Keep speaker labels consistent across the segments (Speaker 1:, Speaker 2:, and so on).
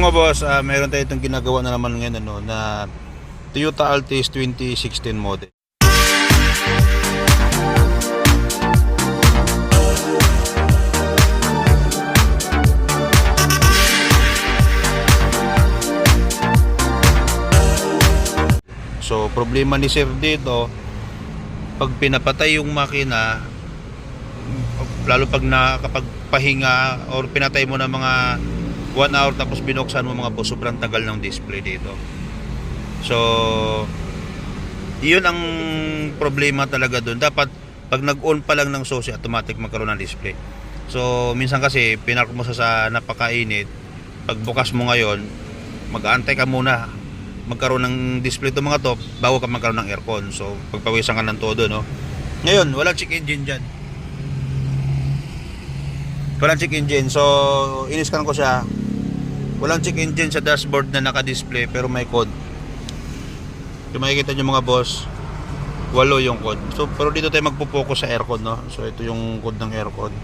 Speaker 1: Mga boss, ah, meron tayo itong ginagawa na naman ngayon ano, na Toyota Altis 2016 model. So, problema ni Sir dito, pag pinapatay yung makina, lalo pag nakakapagpahinga or pinatay mo na mga 1 hour tapos binuksan mo mga boss, sobrang tagal ng display dito. So, yun ang problema talaga doon. Dapat pag nag-on pa lang ng susi, automatic magkaroon ng display. So, minsan kasi pinark mo sa, sa napakainit, pag bukas mo ngayon, mag-aantay ka muna magkaroon ng display to mga to bago ka magkaroon ng aircon. So, pagpawisan ka ng todo, no? Ngayon, walang check engine dyan. Walang check engine. So, iniskan ko siya. Walang check engine sa dashboard na naka-display pero may code. Kung makikita nyo mga boss, walo yung code. So, pero dito tayo magpo-focus sa aircon, no? So, ito yung code ng aircon.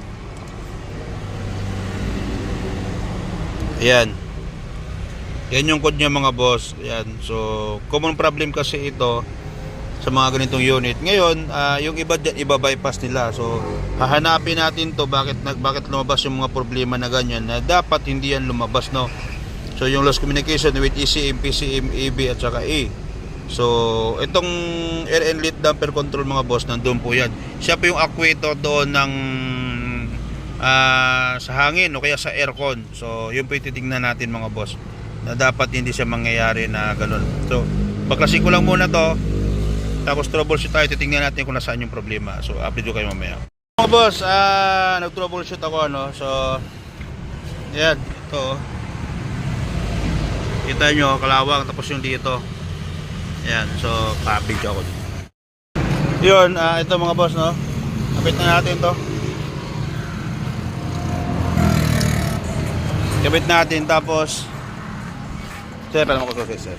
Speaker 1: Ayan. Yan yung code niya mga boss. Ayan. So, common problem kasi ito sa mga ganitong unit. Ngayon, ah, yung iba iba bypass nila. So, hahanapin natin to bakit bakit lumabas yung mga problema na ganyan na dapat hindi yan lumabas, no. So, yung lost communication with ECM, PCM, AB at saka E. So, itong and lit damper control mga boss, nandun po yan. Siya po yung actuator doon ng ah, sa hangin o kaya sa aircon. So, yun po yung titignan natin mga boss na dapat hindi siya mangyayari na ganun. So, baklasin ko lang muna to. Tapos troubleshoot tayo, titingnan natin kung nasaan yung problema. So, update ko kayo mamaya. Mga boss, ah, nag-troubleshoot ako ano. So, yan, ito. oh. Kita nyo, kalawang, tapos yung dito. Yan, so, pa-video ako. Yun, ah, ito mga boss, no. Kapit na natin to. Kapit natin, tapos, Sir, alam ko sir.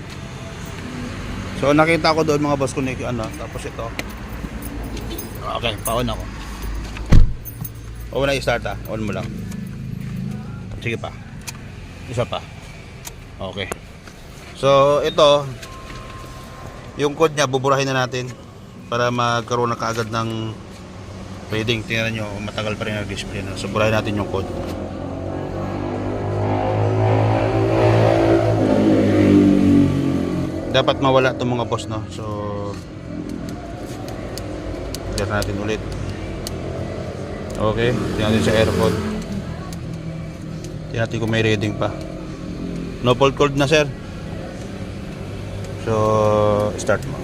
Speaker 1: So nakita ko doon mga boss ko ano, tapos ito. Okay, pa-on ako. O na i-start ah, on mo lang. Sige pa. Isa pa. Okay. So ito yung code niya buburahin na natin para magkaroon na kaagad ng reading. Tingnan nyo, matagal pa rin ang display na. So burahin natin yung code. Dapat mawala itong mga boss no? So clear natin ulit. Okay tingnan natin sa aircon tingnan natin kung may reading pa. No fault code na sir. So start mo.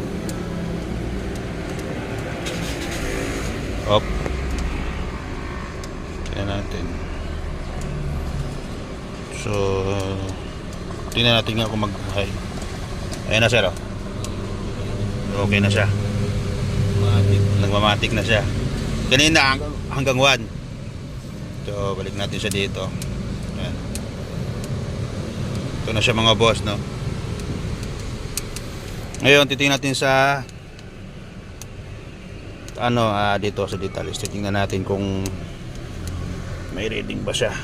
Speaker 1: Up tingnan natin. So tingnan natin nga kung mag high Ayan na sir oh. Okay na siya. Nagmamatik na siya. Kanina hang- hanggang 1. So balik natin siya dito. Ayan. Ito na siya mga boss no. Ngayon titingnan natin sa ano ah, dito sa details. Titingnan natin kung may reading ba siya.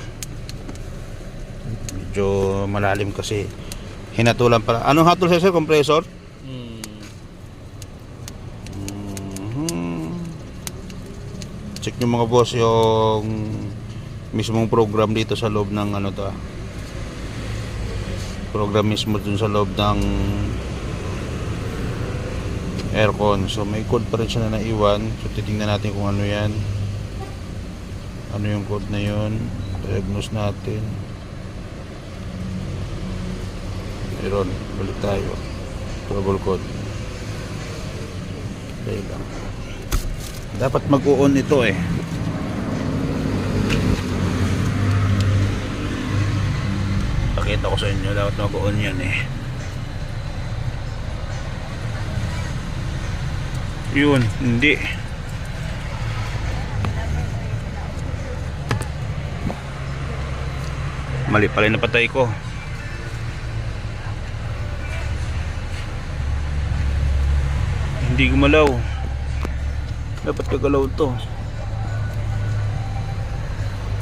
Speaker 1: Medyo malalim kasi hinatulan para. Anong hatol sir, sir? Compressor?
Speaker 2: Hmm.
Speaker 1: Check nyo mga boss yung mismong program dito sa loob ng ano to ah. Program mismo dun sa loob ng aircon. So may code pa rin siya na naiwan. So titingnan natin kung ano yan. Ano yung code na yun. Diagnose natin. Meron. Balik tayo. Trouble code. Dahil lang. Dapat mag-on ito eh. Pakita ko sa inyo. Dapat mag-on yan eh. Yun. Hindi. Mali pala yung napatay ko. Hindi gumalaw. Dapat kagalaw to.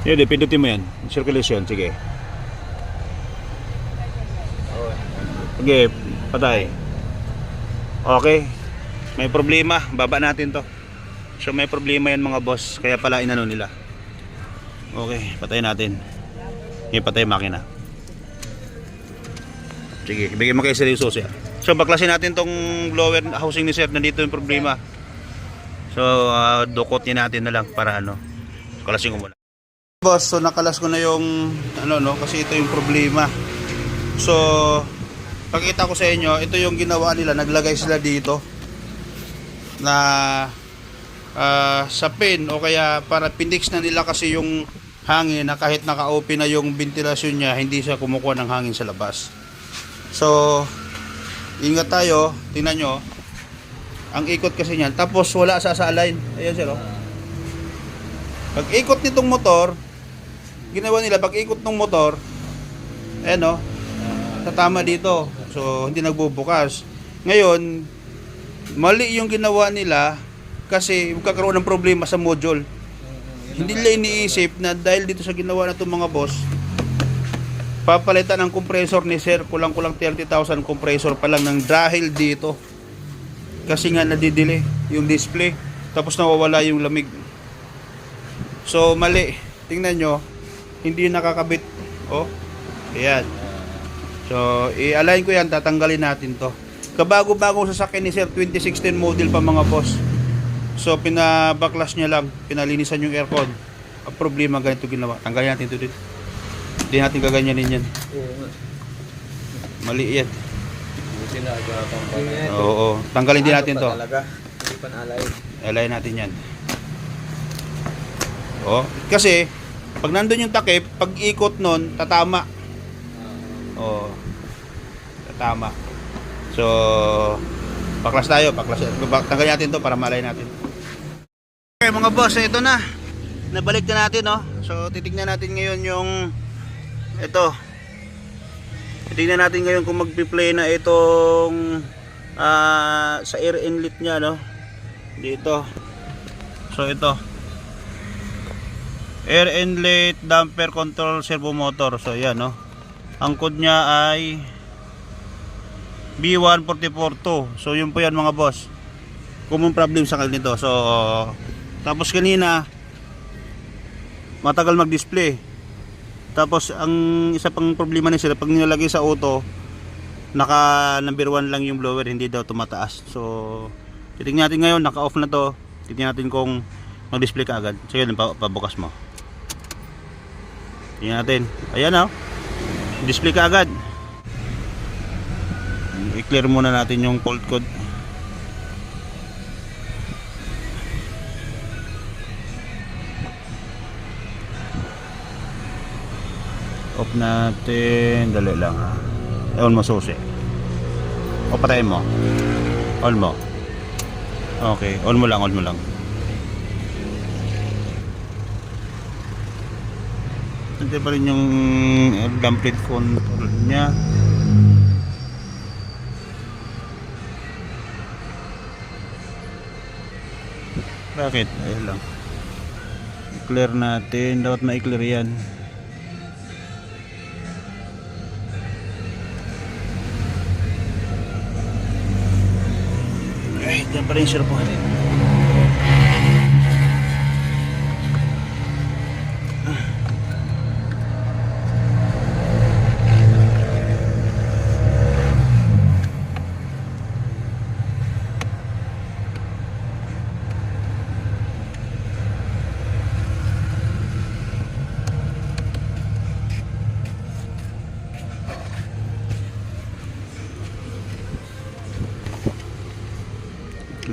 Speaker 1: Yan, pindutin mo yan. Circulation, sige. Sige, patay. Okay. May problema. Baba natin to. So may problema yan mga boss. Kaya pala inano nila. Okay, patay natin. Okay, patay makina. Sige, ibigay mo kay Sir yung. So baklasin natin tong blower housing ni Sir. Nandito yung problema. So ah, dukot niya natin na lang para ano. Kalasin ko muna. Boss, so nakalas ko na yung ano no kasi ito yung problema. So pakita ko sa inyo, ito yung ginawa nila, naglagay sila dito na ah, sa pin o kaya para pinix na nila kasi yung hangin na kahit naka-open na yung ventilasyon niya, hindi siya kumukuha ng hangin sa labas. So, ingat tayo, tingnan nyo, ang ikot kasi niyan, tapos wala sa sa align. Ayan sir, oh. Pag ikot nitong motor, ginawa nila, pag ikot ng motor, ayan oh, tatama dito. So, hindi nagbubukas. Ngayon, mali yung ginawa nila kasi magkakaroon ng problema sa module. Hindi nila iniisip na dahil dito sa ginawa na itong mga boss, papalitan ng compressor ni sir, kulang-kulang 30,000 compressor pa lang ng dahil dito. Kasi nga nadidili yung display, tapos nawawala yung lamig. So, mali. Tingnan nyo, hindi nakakabit. Oh, ayan. So, i-align ko yan, tatanggalin natin to. Kabago-bago sasakyan ni Sir, 2016 model pa mga boss. So, pinabaklas niya lang, pinalinisan yung aircon. Ang problema ganito ginawa. Tanggalin natin ito dito. Hindi natin gaganyanin yan.
Speaker 2: Oo.
Speaker 1: Mali yan.
Speaker 2: Buti na agapang yan.
Speaker 1: Oo, tanggalin din natin
Speaker 2: Ano
Speaker 1: to.
Speaker 2: pa talaga? Hindi pa naalay.
Speaker 1: Align natin yan. Oh, kasi pag nandun yung takip, pag ikot nun, tatama. Oh. Tatama. So, paklas tayo, paklas. Tanggalin natin to para malay natin. Okay mga boss, ito na. Nabalik na natin, no? So, titignan natin ngayon yung ito. Titignan natin ngayon kung magpi-play na itong ah, sa air inlet niya, no? Dito. So, ito. Air inlet damper control servo motor. So, yan, no? Ang code niya ay B1442. So, yun po yan mga boss. Common problem sa kanila. So, tapos kanina, matagal mag-display. Tapos, ang isa pang problema na sila, pag nilalagay sa auto, naka number 1 lang yung blower, hindi daw tumataas. So, titingnan natin ngayon, naka-off na to. Titingnan natin kung mag-display ka agad. So, yun, pa- pabukas mo. Tingnan natin. Ayan na. Display ka agad. I-clear muna natin yung fault code. Off natin. Dali lang ha. On mo susi. O patayin mo. On mo. Okay. On mo lang. On mo lang. Nandiyan pa rin yung dump plate control niya. Bakit? Ayun lang. I-clear natin. Dapat ma-clear yan. Ay, dyan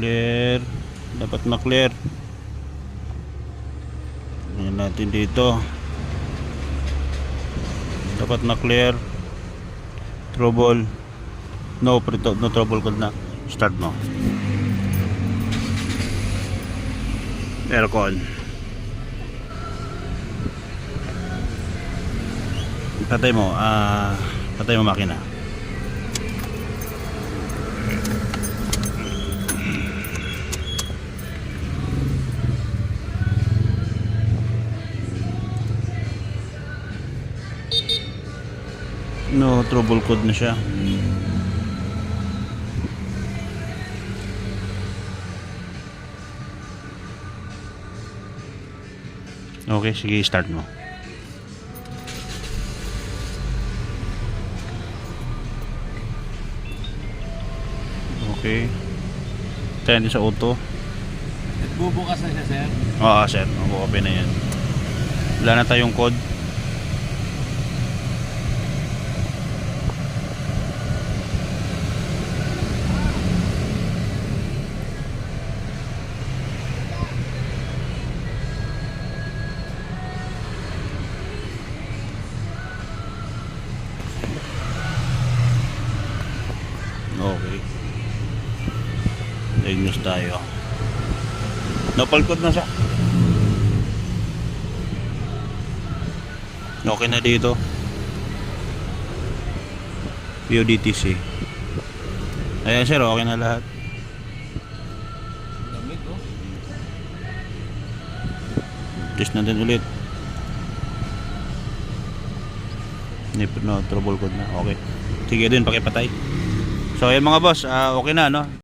Speaker 1: clear. Dapat ma-clear. Ayan natin dito. Dapat ma-clear. Trouble. No, no trouble code na. Start mo. Aircon. Patay mo ah patay mo makina no trouble code na siya. Okay sige start mo. Okay. Tayo din sa auto.
Speaker 2: Bubukas na siya sir.
Speaker 1: Oo sir. Mabukapi na yan. Wala na tayong code. Tayo. Napalkod na siya. Okay na dito. PODTC. Ayan sir, okay na lahat.
Speaker 2: Lamig, oh.
Speaker 1: Test natin ulit. Hindi no, trouble code na. Okay. Sige din, pakipatay. So, ayan mga boss, ah, okay na, no?